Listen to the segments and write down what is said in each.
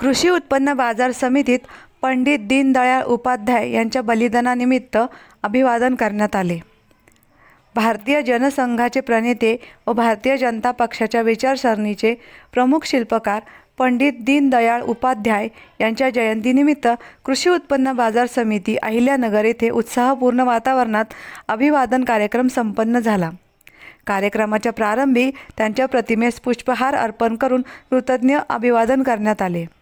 कृषी उत्पन्न बाजार समितीत पंडित दीनदयाळ उपाध्याय यांच्या बलिदानानिमित्त अभिवादन करण्यात आले. भारतीय जनसंघाचे प्रणेते व भारतीय जनता पक्षाच्या विचारसरणीचे प्रमुख शिल्पकार पंडित दीनदयाळ उपाध्याय यांच्या जयंतीनिमित्त कृषी उत्पन्न बाजार समिती अहिल्यानगर येथे उत्साहपूर्ण वातावरणात अभिवादन कार्यक्रम संपन्न झाला. कार्यक्रमाच्या प्रारंभी त्यांच्या प्रतिमेस पुष्पहार अर्पण करून कृतज्ञ अभिवादन करण्यात आले.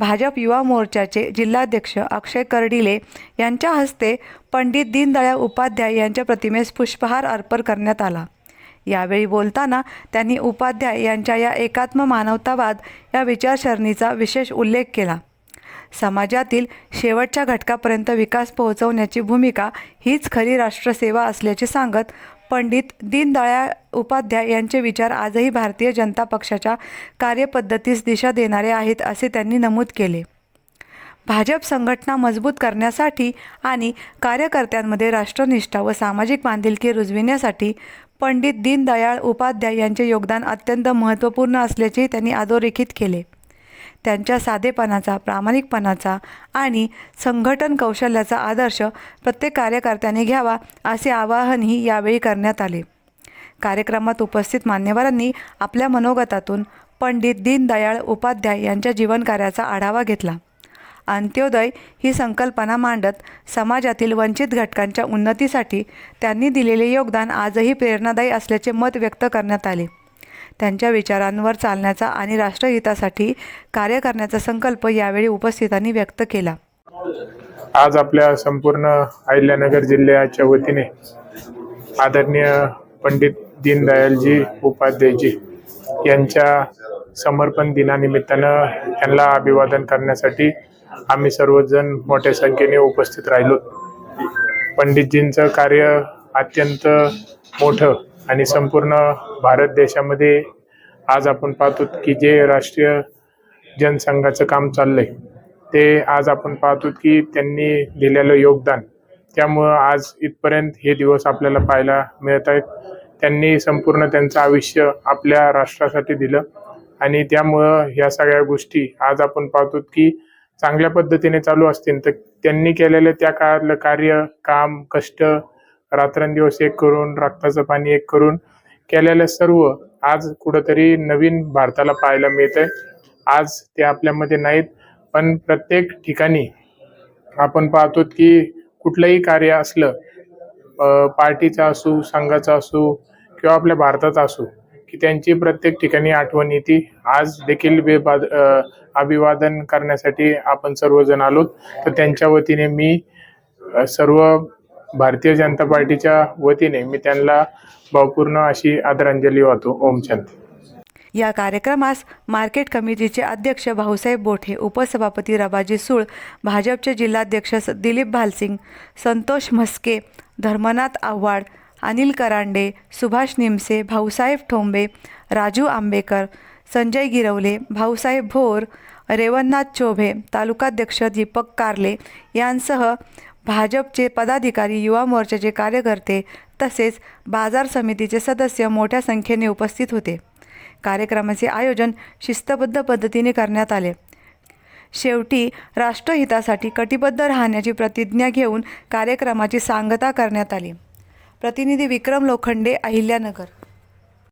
भाजप युवा मोर्चाचे जिल्हाध्यक्ष अक्षय कर्डिले यांच्या हस्ते पंडित दीनदयाळ उपाध्याय यांच्या प्रतिमेस पुष्पहार अर्पण करण्यात आला. यावेळी बोलताना त्यांनी उपाध्याय यांच्या या एकात्म मानवतावाद या विचारसरणीचा विशेष उल्लेख केला. समाजातील शेवटच्या घटकापर्यंत विकास पोहोचवण्याची भूमिका हीच खरी राष्ट्रसेवा असल्याचे सांगत पंडित दीनदयाळ उपाध्याय यांचे विचार आजही भारतीय जनता पक्षाच्या कार्यपद्धतीस दिशा देणारे आहेत असे त्यांनी नमूद केले. भाजप संघटना मजबूत करण्यासाठी आणि कार्यकर्त्यांमध्ये राष्ट्रनिष्ठा व सामाजिक बांधिलकी रुजविण्यासाठी पंडित दीनदयाळ उपाध्याय यांचे योगदान अत्यंत महत्त्वपूर्ण असल्याचे त्यांनी अधोरेखित केले. त्यांच्या साधेपणाचा प्रामाणिकपणाचा आणि संघटन कौशल्याचा आदर्श प्रत्येक कार्यकर्त्याने घ्यावा असे आवाहनही यावेळी करण्यात आले. कार्यक्रमात उपस्थित मान्यवरांनी आपल्या मनोगतातून पंडित दीनदयाळ उपाध्याय यांच्या जीवनकार्याचा आढावा घेतला. अंत्योदय ही संकल्पना मांडत समाजातील वंचित घटकांच्या उन्नतीसाठी त्यांनी दिलेले योगदान आजही प्रेरणादायी असल्याचे मत व्यक्त करण्यात आले. त्यांच्या विचारांवर चालण्याचा आणि राष्ट्रहितासाठी कार्य करण्याचा संकल्प यावेळी उपस्थितांनी व्यक्त केला. आज आपल्या संपूर्ण अहिल्यानगर जिल्ह्याच्या वतीने आदरणीय पंडित दीनदयालजी उपाध्यायजी यांच्या समर्पण दिनानिमित्तानं त्यांना अभिवादन करण्यासाठी आम्ही सर्वजण मोठ्या संख्येने उपस्थित राहिलो. पंडितजींचं कार्य अत्यंत मोठं आणि संपूर्ण भारत देशामध्ये आज आपण पाहतो की जे राष्ट्रीय जनसंघाचं काम चाललंय ते आज आपण पाहतो की त्यांनी दिलेलं योगदान. त्यामुळं आज इथपर्यंत हे दिवस आपल्याला पाहायला मिळत आहेत. त्यांनी संपूर्ण त्यांचं आयुष्य आपल्या राष्ट्रासाठी दिलं आणि त्यामुळं ह्या सगळ्या गोष्टी आज आपण पाहतो की चांगल्या पद्धतीने चालू असतील. तर त्यांनी केलेलं त्या काळातलं कार्य काम कष्ट रात्रंदिवस एक करून रक्ताचं पाणी एक करून केलेलं सर्व आज कुठंतरी नवीन भारताला पाहायला मिळतंय. आज ते आपल्यामध्ये नाहीत पण प्रत्येक ठिकाणी आपण पाहतो की कुठलंही कार्य असलं पार्टीचं असू संघाचं असू किंवा आपल्या भारताचा असू की त्यांची प्रत्येक ठिकाणी आठवण येते. आज देखील बेबाद अभिवादन करण्यासाठी आपण सर्वजण आलो तर त्यांच्या वतीने मी सर्व भारतीय जनता पार्टीच्या वतीने मी त्यांना भावपूर्ण अशी आदरांजली वाहतो. ओम या कार्यक्रमास मार्केट कमिटीचे अध्यक्ष भाऊसाहेब बोठे उपसभापती रबाजी सूळ भाजपचे जिल्हाध्यक्ष दिलीप भालसिंग संतोष म्हस्के धर्मनाथ आव्हाड अनिल करांडे सुभाष निमसे भाऊसाहेब ठोंबे राजू आंबेकर संजय गिरवले भाऊसाहेब भोर रेवणनाथ चोभे तालुकाध्यक्ष दीपक कारले यांसह भाजपचे पदाधिकारी युवा मोर्चाचे कार्यकर्ते तसेच बाजार समितीचे सदस्य मोठ्या संख्येने उपस्थित होते. कार्यक्रमाचे आयोजन शिस्तबद्ध पद्धतीने करण्यात आले. शेवटी राष्ट्रहितासाठी कटिबद्ध राहण्याची प्रतिज्ञा घेऊन कार्यक्रमाची सांगता करण्यात आली. प्रतिनिधी विक्रम लोखंडे अहिल्यानगर